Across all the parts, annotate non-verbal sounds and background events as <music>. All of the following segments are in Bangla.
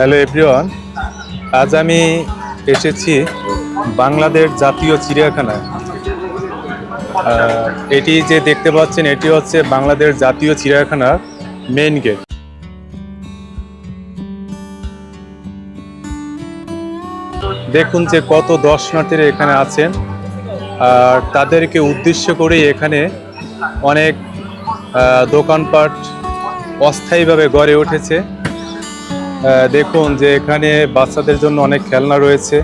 হ্যালো এভরিওয়ান, আজ আমি এসেছি বাংলাদেশ জাতীয় চিড়িয়াখানায়। এটি যে দেখতে পাচ্ছেন, এটি হচ্ছে বাংলাদেশ জাতীয় চিড়িয়াখানার মেইন গেট দেখুন যে কত দর্শনার্থীরা এখানে আছেন, আর তাদেরকে উদ্দেশ্য করেই এখানে অনেক দোকানপাট অস্থায়ীভাবে গড়ে উঠেছে। দেখুন যে এখানে বাচ্চাদের জন্য অনেক খেলনা রয়েছে।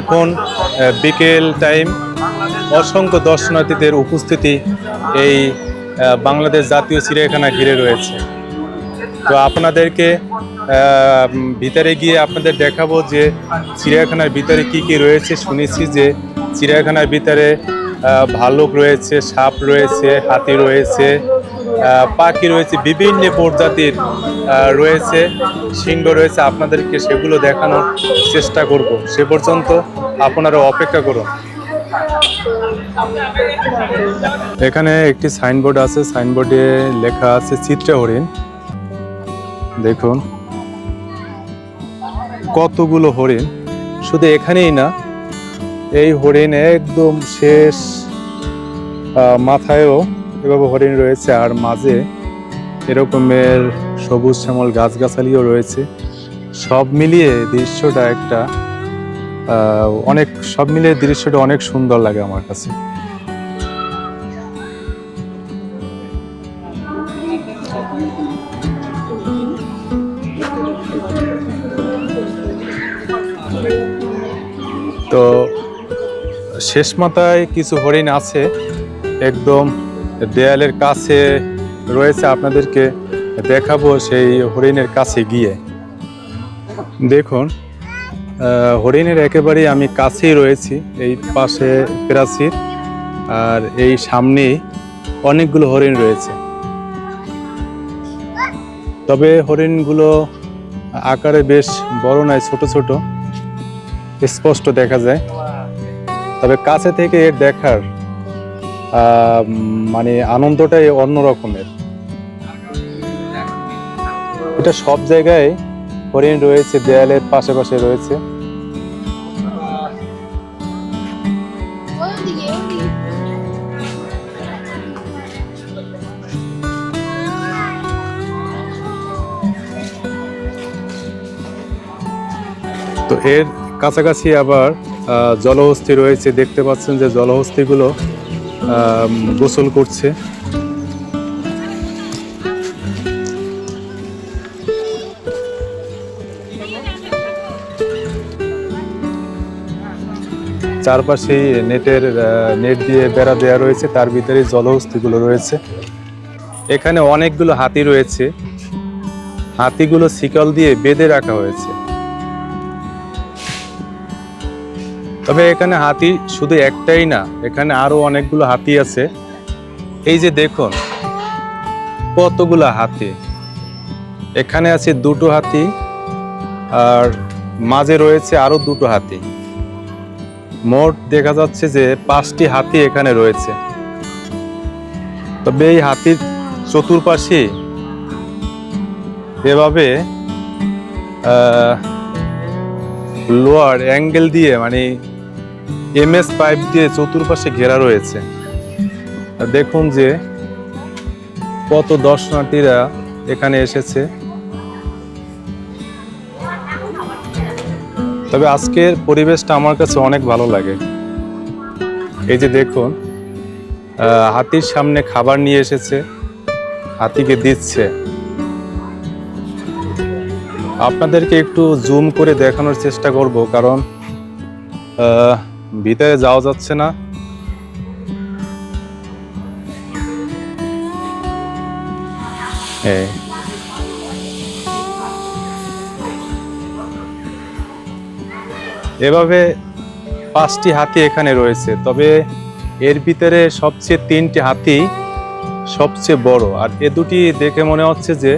এখন বিকেল টাইম, অসংখ্য দর্শনার্থীদের উপস্থিতি এই বাংলাদেশ জাতীয় চিড়িয়াখানা ঘিরে রয়েছে। তো আপনাদেরকে ভিতরে গিয়ে আপনাদের দেখাবো যে চিড়িয়াখানার ভিতরে কি কি রয়েছে। শুনেছি যে চিড়িয়াখানার ভিতরে ভালুক রয়েছে, সাপ রয়েছে, হাতি রয়েছে পাখি রয়েছে, বিভিন্ন প্রজাতির রয়েছে, সিংহ রয়েছে, আপনাদেরকে সেগুলো দেখানোর চেষ্টা করব। সে পর্যন্ত আপনারা অপেক্ষা করুন। এখানে একটি সাইনবোর্ড আছে, সাইনবোর্ডে লেখা আছে চিত্রা হরিণ। দেখুন। কতগুলো হরিণ। শুধু এখানেই না, এই হরিণ একদম শেষ মাথায়ও এভাবে হরিণ রয়েছে, আর মাঝে এরকমের সবুজ শ্যামল গাছগাছালিও রয়েছে। সব মিলিয়ে দৃশ্যটা একটা অনেক, সব মিলিয়ে দৃশ্যটা অনেক সুন্দর লাগে আমার কাছে। তো শেষ মাথায় কিছু হরিণ আছে, একদম দেয়ালের কাছে রয়েছে আপনাদেরকে দেখাবো সেই হরিণের কাছে গিয়ে। দেখুন হরিণের একেবারেই আমি কাছেই রয়েছি, এই পাশে প্রাচীর, আর এই সামনেই অনেকগুলো হরিণ রয়েছে। তবে হরিণগুলো আকারে বেশ বড় নয়, ছোট ছোট, স্পষ্ট দেখা যায়। তবে কাছে থেকে এর দেখার মানে আনন্দটাই অন্য রকমের। এটা সব জায়গায় হরিণ রয়েছে, দেয়ালের পাশে পাশে রয়েছে। তো এর কাছাকাছি আবার জলহস্তি রয়েছে। দেখতে পাচ্ছেন যে জলহস্তিগুলো গোসল করছে। চারপাশেই নেটের নেট দিয়ে বেড়া দেওয়া রয়েছে, তার ভিতরে জলহস্তিগুলো রয়েছে। এখানে অনেকগুলো হাতি রয়েছে। হাতিগুলো শিকল দিয়ে বেঁধে রাখা হয়েছে। তবে এখানে হাতি শুধু একটাই না, এখানে আরও অনেকগুলো হাতি আছে। এই যে দেখুন, কতগুলো হাতি। এখানে আছে দুটো হাতি, আর মাঝে রয়েছে আরও দুটো হাতি। মোট দেখা যাচ্ছে যে পাঁচটি হাতি এখানে রয়েছে। তবে এই হাতির চতুর্পাশে এভাবে লোয়ার অ্যাঙ্গেল দিয়ে মানে এমএস পাইপ দিয়ে চতুর্পাশে ঘেরা রয়েছে। দেখুন যে কত দর্শনার্থীরা এখানে এসেছে। তবে আজকের পরিবেশটা আমার কাছে অনেক ভালো লাগে। এই যে দেখুন হাতির সামনে খাবার নিয়ে এসেছে, হাতিকে দিচ্ছে। আপনাদেরকে একটু জুম করে দেখানোর চেষ্টা করব, কারণ ভিতরে যাওয়া যাচ্ছে না। এভাবে পাঁচটি হাতি এখানে রয়েছে, তবে এর ভিতরে সবচেয়ে তিনটি হাতি সবচেয়ে বড়। আর এ দুটি দেখে মনে হচ্ছে যে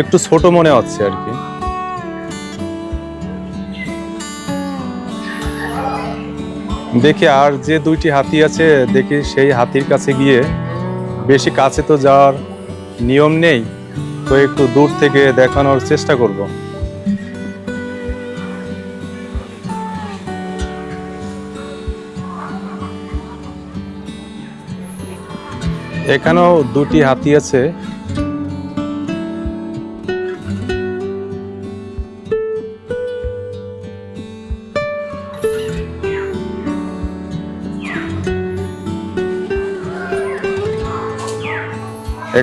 একটু ছোট মনে হচ্ছে আর কি। দেখি আর যে দুইটি হাতি আছে, দেখি সেই হাতির কাছে গিয়ে বেশি কাছে তো যাওয়ার নিয়ম নেই, তো একটু দূর থেকে দেখানোর চেষ্টা করব। এখানেও দুটি হাতি আছে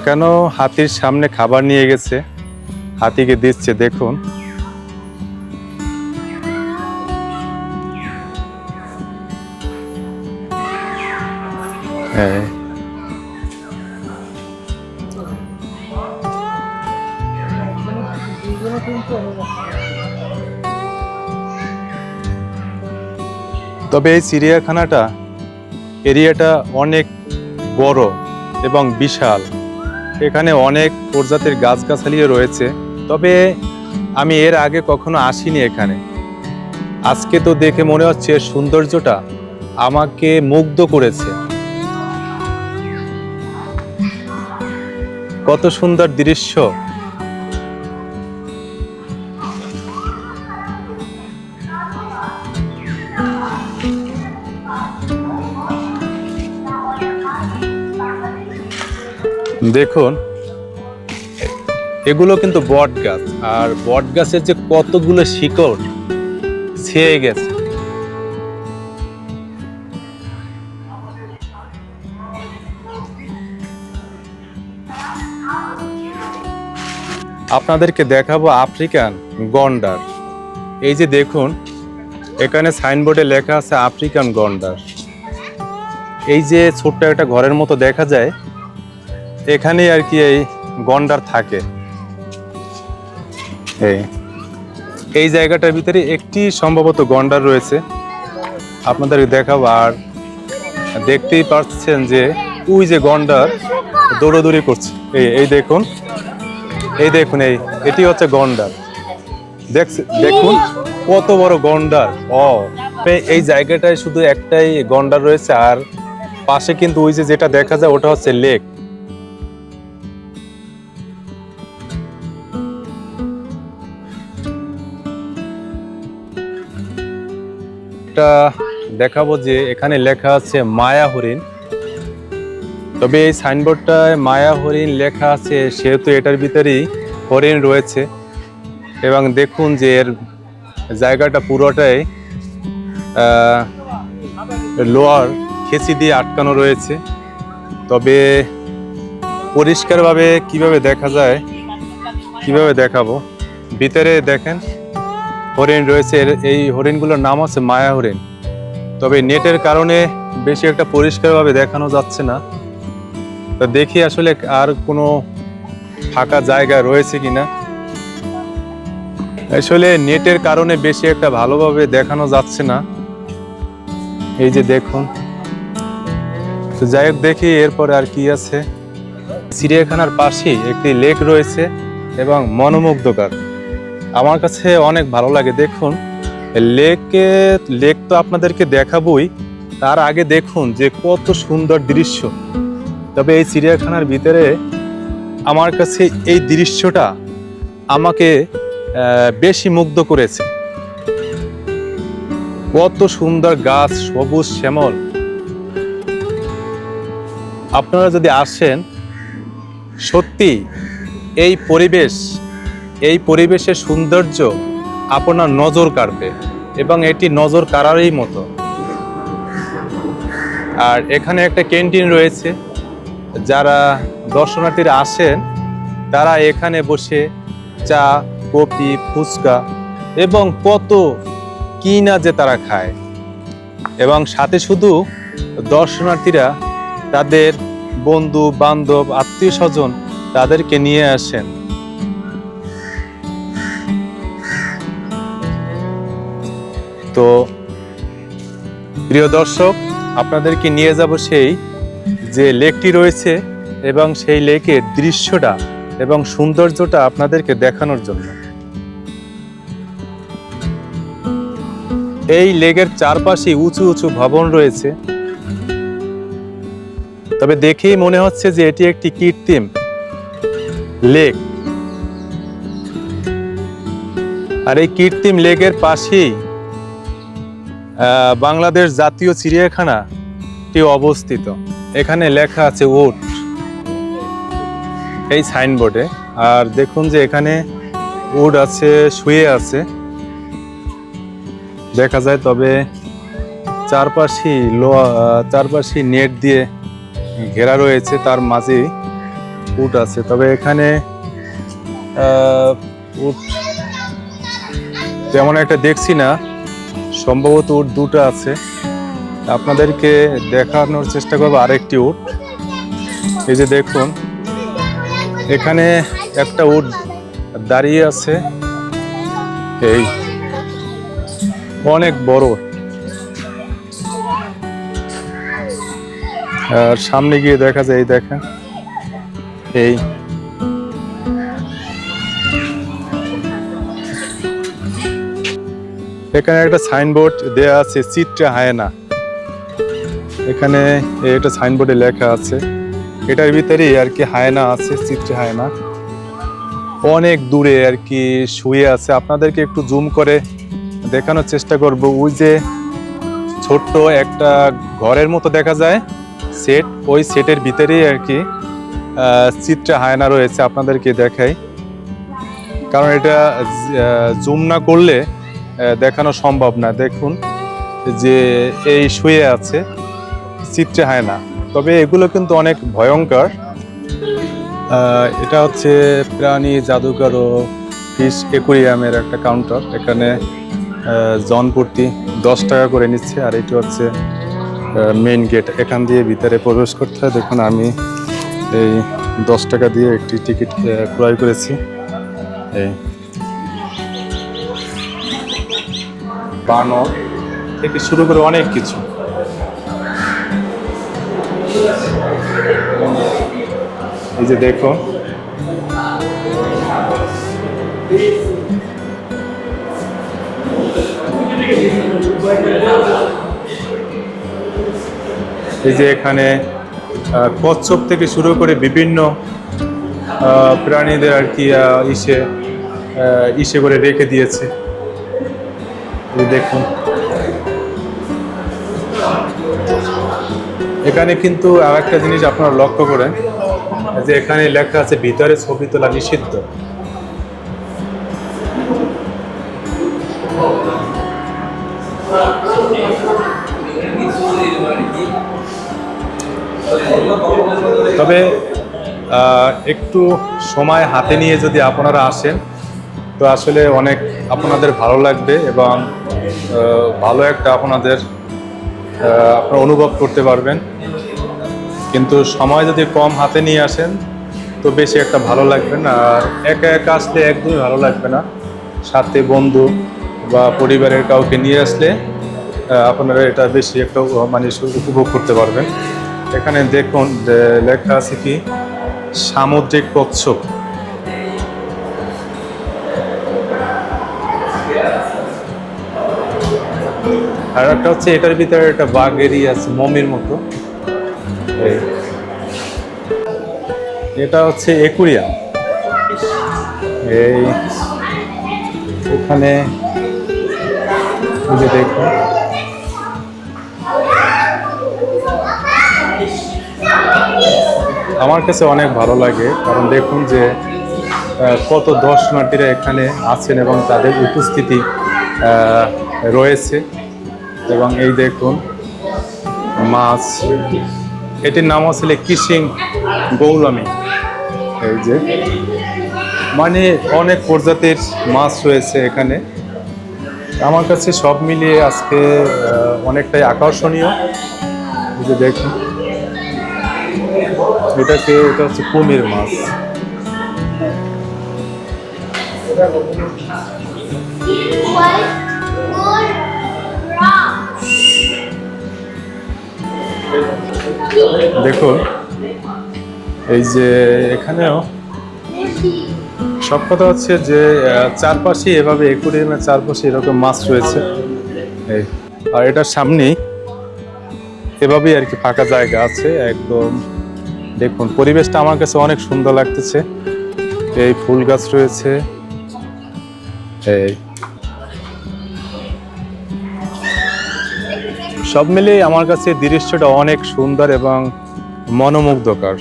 এখানেও হাতির সামনে খাবার নিয়ে গেছে? হাতিকে দিচ্ছে, দেখুন। হ্যাঁ। তবে এই চিড়িয়াখানাটা এরিয়াটা অনেক বড় এবং বিশাল। এখানে অনেক প্রজাতির গাছগাছালিও রয়েছে। তবে আমি এর আগে কখনো আসিনি এখানে। আজকে তো দেখে মনে হচ্ছে সৌন্দর্যটা আমাকে মুগ্ধ করেছে। কত সুন্দর দৃশ্য। দেখুন, এগুলো কিন্তু বট গাছ, আর বট গাছের যে কতগুলো শিকড়, ছেয়ে গেছে। আপনাদেরকে দেখাবো আফ্রিকান গন্ডার। এই যে দেখুন, এখানে সাইনবোর্ডে লেখা আছে আফ্রিকান গন্ডার। এই যে ছোট্ট একটা ঘরের মতো দেখা যায় এখানেই আর কি এই গন্ডার থাকে। এই এই জায়গাটার ভিতরে একটি সম্ভবত গন্ডার রয়েছে। আপনাদের দেখাবো, আর দেখতেই পাচ্ছেন যে ওই যে গন্ডার দৌড়াদৌড়ি করছে। এই এই দেখুন এই দেখুন, এই, এটি হচ্ছে গন্ডার। দেখছ- দেখুন কত বড় গন্ডার। ও, এই- জায়গাটায় শুধু একটাই গন্ডার রয়েছে, আর পাশে কিন্তু ওই যে যেটা দেখা যায় ওটা হচ্ছে লেক। এটা দেখাবো যে এখানে লেখা আছে মায়া হরিণ। তবে এই সাইনবোর্ডটায় মায়া হরিণ লেখা আছে, সেহেতু এটার ভিতরেই হরিণ রয়েছে। এবং দেখুন যে এর জায়গাটা পুরোটাই লোয়ার খেঁচি দিয়ে আটকানো রয়েছে। তবে পরিষ্কারভাবে কীভাবে দেখা যায়, কীভাবে দেখাবো? ভিতরে দেখেন। হরিণ রয়েছে এই হরিণগুলোর নাম আছে মায়া হরিণ। তবে নেটের কারণে বেশি একটা পরিষ্কারভাবে দেখানো যাচ্ছে না। তো দেখি আসলে আর কোনো ফাঁকা জায়গা রয়েছে কিনা। আসলে নেটের কারণে বেশি একটা ভালোভাবে দেখানো যাচ্ছে না। এই যে দেখুন। তো যাই হোক, দেখি এরপরে আর কি আছে। চিড়িয়াখানার পাশেই একটি লেক রয়েছে এবং মনোমুগ্ধকর। আমার কাছে অনেক ভালো লাগে, দেখুন। লেকে, লেক তো আপনাদেরকে দেখাবই। তার আগে দেখুন যে কত সুন্দর দৃশ্য। তবে এই চিড়িয়াখানার ভিতরে আমার কাছে এই দৃশ্যটা আমাকে বেশি মুগ্ধ করেছে। কত সুন্দর গাছ, সবুজ শ্যামল। আপনারা যদি আসেন, সত্যি এই পরিবেশ এই পরিবেশের সৌন্দর্য আপনার নজর কাড়বে এবং এটি নজর কাড়ারই মতো। আর এখানে একটা ক্যান্টিন রয়েছে। যারা দর্শনার্থীরা আসেন, তারা এখানে বসে চা, কফি, ফুচকা এবং কত কি না যে তারা খায়। এবং সাথে শুধু দর্শনার্থীরা, তাদের বন্ধু, বান্ধব, আত্মীয় স্বজন তাদেরকে নিয়ে আসেন। তো প্রিয় দর্শক, আপনাদেরকে নিয়ে যাব সেই যে লেকটি রয়েছে এবং সেই লেকের দৃশ্যটা এবং সৌন্দর্যটা আপনাদেরকে দেখানোর জন্য। এই লেকের চারপাশে উঁচু উঁচু ভবন রয়েছে। তবে দেখেই মনে হচ্ছে যে এটি একটি কৃত্রিম লেক। আর এই কৃত্রিম লেকের পাশেই বাংলাদেশ জাতীয় চিড়িয়াখানাটি অবস্থিত। এখানে লেখা আছে উট এই সাইনবোর্ডে। আর দেখুন যে এখানে উড আছে, শুয়ে আছে। দেখা যায় তবে চারপাশে চারপাশে নেট দিয়ে ঘেরা রয়েছে, তার মাঝে উট আছে। তবে এখানে উট তেমন একটা দেখছি না। সম্ভবত উট দুটো আছে। আপনাদেরকে দেখানোর চেষ্টা করব আরেকটি উট। এই যে দেখুন, এখানে একটা উট দাঁড়িয়ে আছে। এই, অনেক বড়। আর সামনে গিয়ে দেখা যায়, এই দেখেন। এই এখানে একটা সাইনবোর্ড দেয়া আছে, চিত্রা হায়না। এখানে এটা সাইনবোর্ডে লেখা আছে। এটার ভিতরেই আর কি হায়না আছে, চিত্রা হায়না। অনেক দূরে আর কি শুয়ে আছে। আপনাদেরকে একটু জুম করে দেখানোর চেষ্টা করব। ওই যে ছোট্ট একটা ঘরের মতো দেখা যায় সেট ওই সেটের ভিতরেই আর কি চিত্রা হায়না রয়েছে। আপনাদেরকে দেখাই। কারণ এটা জুম না করলে দেখানো সম্ভব না। দেখুন যে এই শুয়ে আছে, চিত্রে হয় না। তবে এগুলো কিন্তু অনেক ভয়ঙ্কর। এটা হচ্ছে প্রাণী জাদুঘর ও ফিশ একুরিয়ামের একটা কাউন্টার এখানে জনপ্রতি দশ টাকা করে নিচ্ছে, আর এটি হচ্ছে মেইন গেট এখান দিয়ে ভিতরে প্রবেশ করতে হয়। দেখুন, আমি এই দশ টাকা দিয়ে একটি টিকিট ক্রয় করেছি। এই বানর, থেকে শুরু করে অনেক কিছু। এই যে দেখো এই যে এখানে কচ্ছপ থেকে শুরু করে বিভিন্ন প্রাণীদের আর কি ইসে ইসে করে রেখে দিয়েছে। দেখুন। এখানে কিন্তু আর একটা জিনিস আপনারা লক্ষ্য করেন, যে এখানে লেখা আছে, ভিতরে ছবি তোলা নিষিদ্ধ। তবে একটু সময় হাতে নিয়ে যদি আপনারা আসেন, তো আসলে অনেক আপনাদের ভালো লাগবে এবং ভালো একটা আপনাদের আপনারা অনুভব করতে পারবেন। কিন্তু সময় যদি কম হাতে নিয়ে আসেন, তো বেশি একটা ভালো লাগবে না। আর একা একা আসলে একদমই ভালো লাগবে না। সাথে বন্ধু বা পরিবারের কাউকে নিয়ে আসলে আপনারা এটা বেশি একটা মানে উপভোগ করতে পারবেন। এখানে দেখুন লেখা আছে কি? সামুদ্রিক কচ্ছপ। আর একটা হচ্ছে এটার ভিতরে একটা বাঘেরই আছে, মমির মতো। এটা হচ্ছে একুরিয়াম এই। এখানে যে আমার কাছে অনেক ভালো লাগে, কারণ দেখুন যে কত দর্শনার্থীরা এখানে আছেন এবং তাদের উপস্থিতি রয়েছে। এবং এই দেখুন, মাছ। এটির নাম আসলে কিসিং গৌলামি। এই যে মানে অনেক প্রজাতির মাছ রয়েছে এখানে। আমার কাছে সব মিলিয়ে আজকে অনেকটাই আকর্ষণীয়। যে দেখুন, এটাকে, এটা হচ্ছে কুমির মাছ। দেখুন, এই যে এখানেও সব কথা হচ্ছে যে চারপাশে এভাবে একুরিয়ামের চারপাশে এরকম মাছ রয়েছে। এই, আর এটার সামনেই এভাবেই আর কি ফাঁকা জায়গা আছে, একদম। দেখুন, পরিবেশটা আমার কাছে অনেক সুন্দর লাগতেছে। এই ফুল গাছ রয়েছে। এই সব মিলিয়ে আমার কাছে দৃশ্যটা অনেক সুন্দর এবং মনোমুগ্ধকর।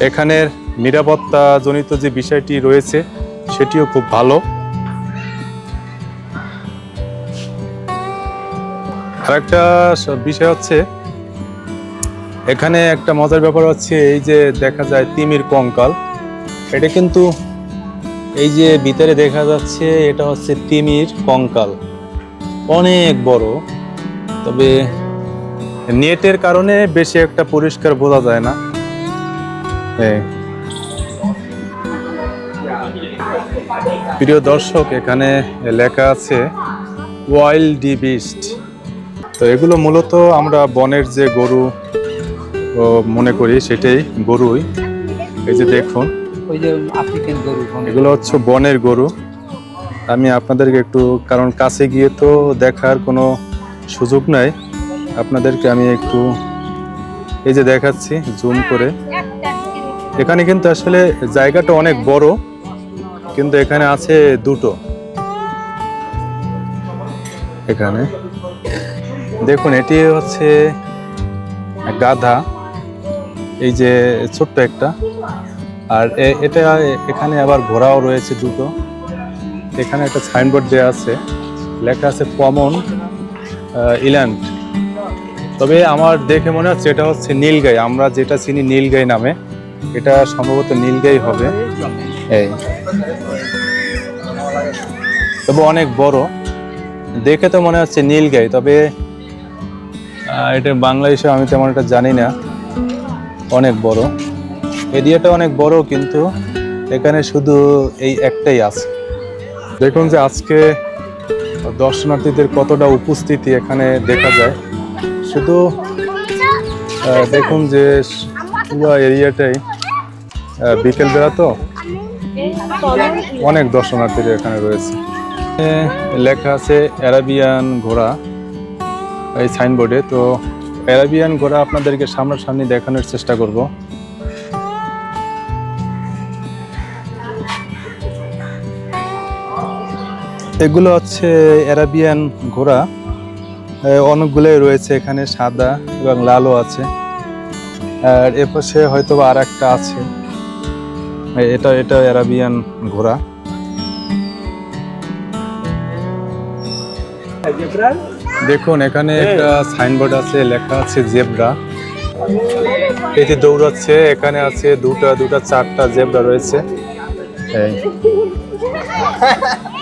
এখানের নিরাপত্তা জনিত যে বিষয়টি রয়েছে, সেটিও খুব ভালো। আরেকটা স- বিষয় হচ্ছে, এখানে একটা মজার ব্যাপার হচ্ছে, এই যে দেখা যায় তিমির কঙ্কাল, এটা কিন্তু এই যে ভিতরে দেখা যাচ্ছে, এটা হচ্ছে তিমির কঙ্কাল। অনেক বড়। তবে নেটের কারণে বেশি একটা পরিষ্কার বোঝা যায় না। প্রিয় দর্শক এখানে লেখা আছে ওয়াইল্ড ডি বিস্ট। তো এগুলো মূলত আমরা বনের যে গরু মনে করি সেটাই গরুই। এই যে দেখুন। ওই যে আফ্রিকান গরু এগুলো হচ্ছে বনের গরু। আমি আপনাদেরকে একটু, কারণ কাছে গিয়ে তো দেখার কোনো সুযোগ নাই। আপনাদেরকে আমি একটু এই যে দেখাচ্ছি জুম করে। এখানে কিন্তু আসলে জায়গাটা অনেক বড়, কিন্তু এখানে আছে দুটো। এখানে। দেখুন, এটি হচ্ছে গাধা, এই যে ছোট্ট একটা। আর এটা এখানে আবার ঘোড়াও রয়েছে দুটো। এখানে একটা সাইনবোর্ড দেওয়া আছে। লেখা আছে কমন ইল্যান্ড। তবে আমার দেখে মনে হচ্ছে এটা হচ্ছে নীলগাই। আমরা যেটা চিনি নীলগাই নামে। এটা সম্ভবত নীলগাই হবে। এই। তবে অনেক বড়। দেখে তো মনে হচ্ছে নীলগাই, তবে এটা বাংলা হিসেবে আমি তেমন এটা জানি না। অনেক বড়। এরিয়াটা অনেক বড়, কিন্তু এখানে শুধু এই একটাই আছে। দেখুন যে আজকে দর্শনার্থীদের কতটা উপস্থিতি এখানে দেখা যায়। শুধু দেখুন যে পুরো এরিয়াটাই বিকেলবেলা তো অনেক দর্শনার্থীরা এখানে রয়েছে। লেখা আছে অ্যারাবিয়ান ঘোড়া, এই সাইনবোর্ডে। তো অ্যারাবিয়ান ঘোড়া আপনাদেরকে সামনাসামনি দেখানোর চেষ্টা করব। এগুলো হচ্ছে অ্যারাবিয়ান ঘোড়া। অনেকগুলোই রয়েছে এখানে, সাদা এবং লালও আছে। আর এপাশে হয়তো আর একটা আছে। এটা এটা অ্যারাবিয়ান ঘোড়া। দেখুন, এখানে একটা সাইনবোর্ড আছে, লেখা আছে জেব্রা। এটি দৌড়াচ্ছে, এখানে আছে দুটা দুটা, চারটা জেব্রা রয়েছে। <laughs>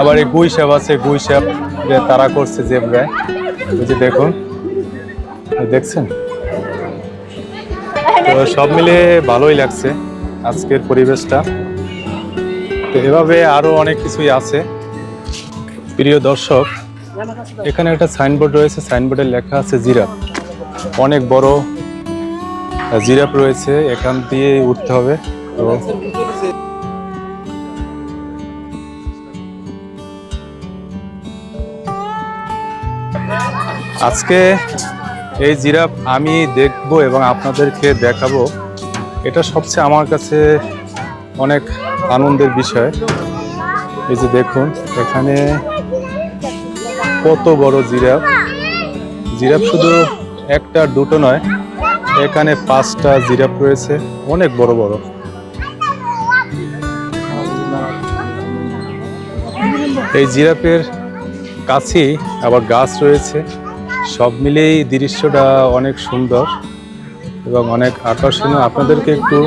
আবার এই গুই সাপ আছে, গুই সাপ যে তারা করছে এই যে দেখুন দেখছেন? তো সব মিলে ভালোই লাগছে আজকের পরিবেশটা। তো এভাবে আরও অনেক কিছুই আছে। প্রিয় দর্শক, এখানে একটা সাইনবোর্ড রয়েছে, সাইনবোর্ডে লেখা আছে জিরাফ। অনেক বড় জিরাফ রয়েছে, এখান দিয়ে উঠতে হবে। তো আজকে এই জিরাফ আমি দেখব এবং আপনাদেরকে দেখাবো। এটা সবচেয়ে আমার কাছে অনেক আনন্দের বিষয়। এই যে দেখুন, এখানে কত বড় জিরাফ। জিরাফ শুধু একটা, দুটো নয়, এখানে পাঁচটা জিরাফ রয়েছে, অনেক বড় বড়। এই জিরাফের কাছেই আবার গাছ রয়েছে। সব মিলেই দৃশ্যটা অনেক সুন্দর এবং অনেক আকর্ষণীয়। আপনাদেরকে একটু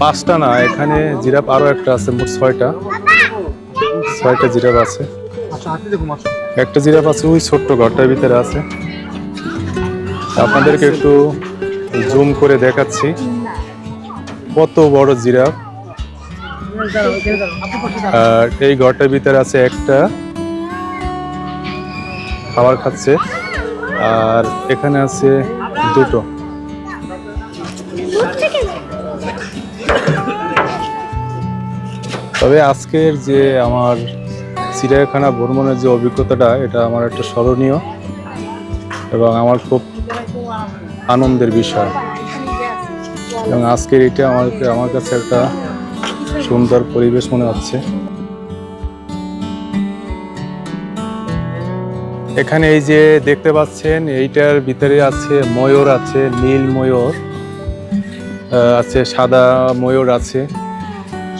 পাঁচটা না এখানে জিরাফ আরও একটা আছে মোট ছয়টা। ছয়টা জিরাফ আছে। একটা জিরাফ আছে ওই ছোট্ট ঘরটার ভিতরে আছে। আপনাদেরকে একটু জুম করে দেখাচ্ছি। কত বড় জিরাফ। আর এই ঘরটার ভিতরে আছে একটা। খাবার খাচ্ছে। আর এখানে আছে দুটো। তবে আজকের যে আমার চিড়িয়াখানা ভ্রমণের যে অভিজ্ঞতাটা, এটা আমার একটা স্মরণীয় এবং আমার খুব আনন্দের বিষয়। এবং আজকের এটা আমার আমার কাছে একটা সুন্দর পরিবেশ মনে হচ্ছে। এখানে এই যে দেখতে পাচ্ছেন, এইটার ভিতরে আছে ময়ূর আছে, নীল ময়ূর আছে, সাদা ময়ূর আছে।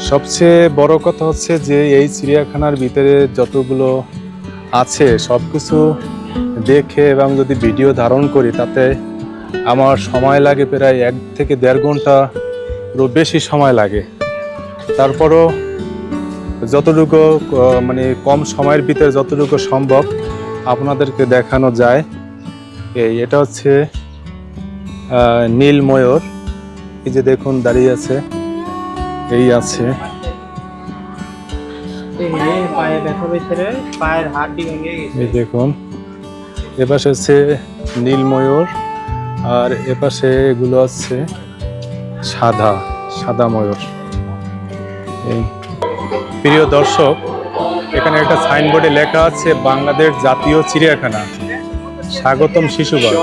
সবচেয়ে বড় কথা হচ্ছে যে এই চিড়িয়াখানার ভিতরে যতগুলো আছে সব কিছু দেখে এবং যদি ভিডিও ধারণ করি, তাতে আমার সময় লাগে প্রায় এক থেকে দেড় ঘণ্টা বেশি সময় লাগে। তারপরও যতটুকু মানে কম সময়ের ভিতরে যতটুকু সম্ভব আপনাদেরকে দেখানো যায়। এই এটা হচ্ছে নীল ময়ূর। এই যে দেখুন দাঁড়িয়ে আছে। এই আছে। এই দেখুন এপাশে হচ্ছে নীল ময়ূর আর এপাশে এগুলো আছে সাদা সাদা ময়ূর। এই প্রিয় দর্শক এখানে একটা সাইনবোর্ডে লেখা আছে, বাংলাদেশ জাতীয় চিড়িয়াখানা। স্বাগতম শিশুঘর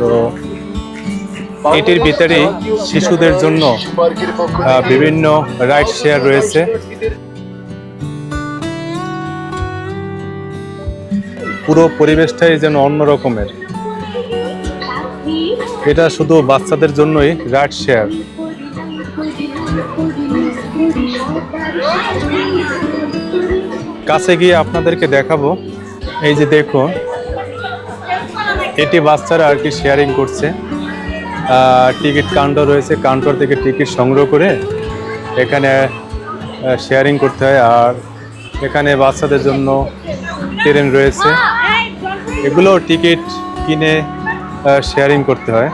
তো এটির ভিতরেই শিশুদের জন্য বিভিন্ন রাইড শেয়ার রয়েছে। পুরো পরিবেশটাই যেন অন্য রকমের। এটা শুধু বাচ্চাদের জন্যই রাইড শেয়ার কাছে গিয়ে আপনাদেরকে দেখাবো। এই যে দেখুন, এটি বাচ্চারা আর কি শেয়ারিং করছে। টিকিট কাউন্টার রয়েছে কাউন্টার থেকে টিকিট সংগ্রহ করে এখানে শেয়ারিং করতে হয়। আর এখানে বাচ্চাদের জন্য ট্রেন রয়েছে। এগুলো টিকিট কিনে শেয়ারিং করতে হয়।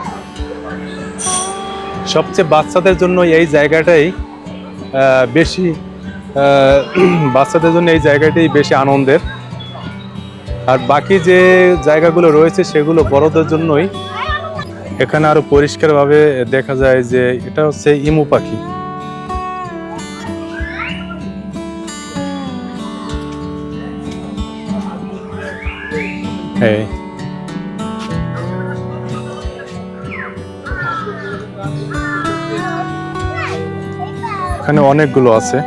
সবচেয়ে বাচ্চাদের জন্য এই জায়গাটাই বেশি <clears throat> বাচ্চাদের জন্য এই জায়গাটাই বেশি আনন্দের। আর বাকি যে জায়গাগুলো রয়েছে সেগুলো বড়দের জন্যই। এখানে আরও পরিষ্কারভাবে দেখা যায় যে এটা হচ্ছে ইমু পাখি। এই। এখানে অনেকগুলো আছে।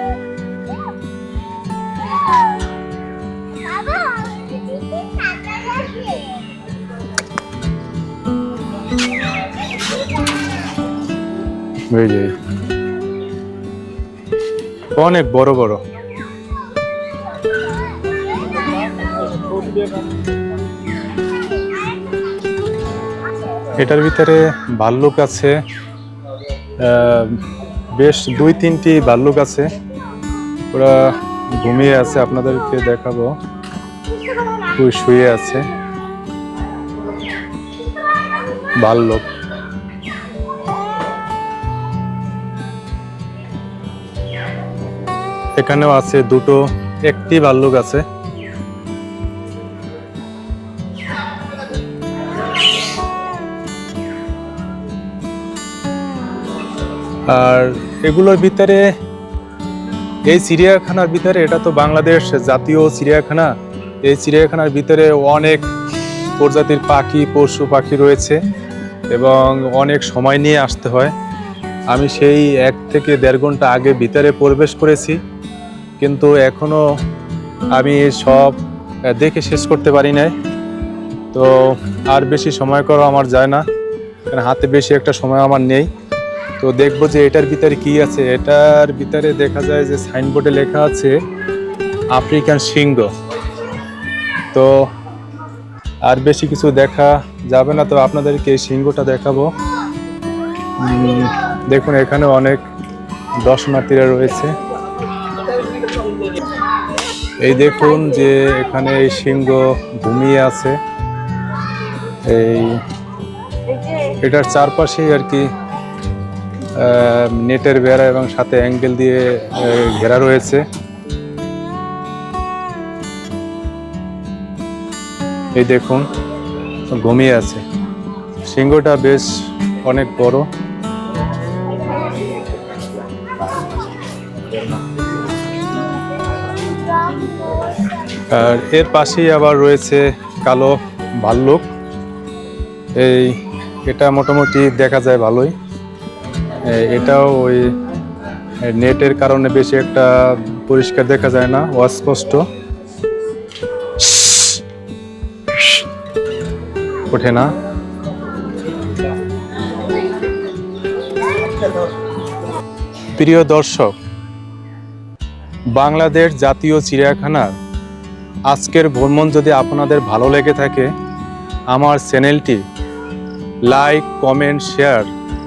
অনেক বড় বড়। এটার ভিতরে ভাল্লুক আছে বেশ দুই তিনটি ভাল্লুক আছে। ওরা ঘুমিয়ে আছে, আপনাদেরকে দেখাবো। শুয়ে আছে। ভাল্লুক এখানেও আছে দুটো একটি ভাল্লুক আছে। আর এগুলোর ভিতরে, এই চিড়িয়াখানার ভিতরে, এটা তো বাংলাদেশ জাতীয় চিড়িয়াখানা, এই চিড়িয়াখানার ভিতরে অনেক প্রজাতির পাখি, পশু পাখি রয়েছে এবং অনেক সময় নিয়ে আসতে হয়। আমি সেই এক থেকে দেড় ঘণ্টা আগে ভিতরে প্রবেশ করেছি। কিন্তু এখনও আমি সব দেখে শেষ করতে পারি নাই। তো আর বেশি সময় করা আমার যায় না। কারণ হাতে বেশি একটা সময় আমার নেই। তো দেখব যে এটার ভিতরে কি আছে। এটার ভিতরে দেখা যায় যে সাইনবোর্ডে লেখা আছে, আফ্রিকান সিংহ। তো আর বেশি কিছু দেখা যাবে না। তো আপনাদেরকে এই সিংহটা দেখাবো। দেখুন, এখানে অনেক দর্শনার্থীরা রয়েছে। এই দেখুন যে এখানে এই সিংহ ঘুমিয়ে আছে। এই এটার চারপাশেই আর কি নেটের বেড়া এবং সাথে অ্যাঙ্গেল দিয়ে ঘেরা রয়েছে। এই দেখুন, ঘুমিয়ে আছে। সিংহটা বেশ অনেক বড়। আর এর পাশেই আবার রয়েছে কালো ভাল্লুক। এই এটা মোটামুটি দেখা যায় ভালোই। এটাও ওই নেটের কারণে বেশি একটা পরিষ্কার দেখা যায় না, অস্পষ্ট। ওঠে না। প্রিয় দর্শক, বাংলাদেশ জাতীয় চিড়িয়াখানার আজকের ভ্রমণ যদি আপনাদের ভালো লেগে থাকে, আমার চ্যানেলটি লাইক, কমেন্ট, শেয়ার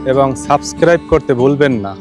এবং সাবস্ক্রাইব করতে ভুলবেন না।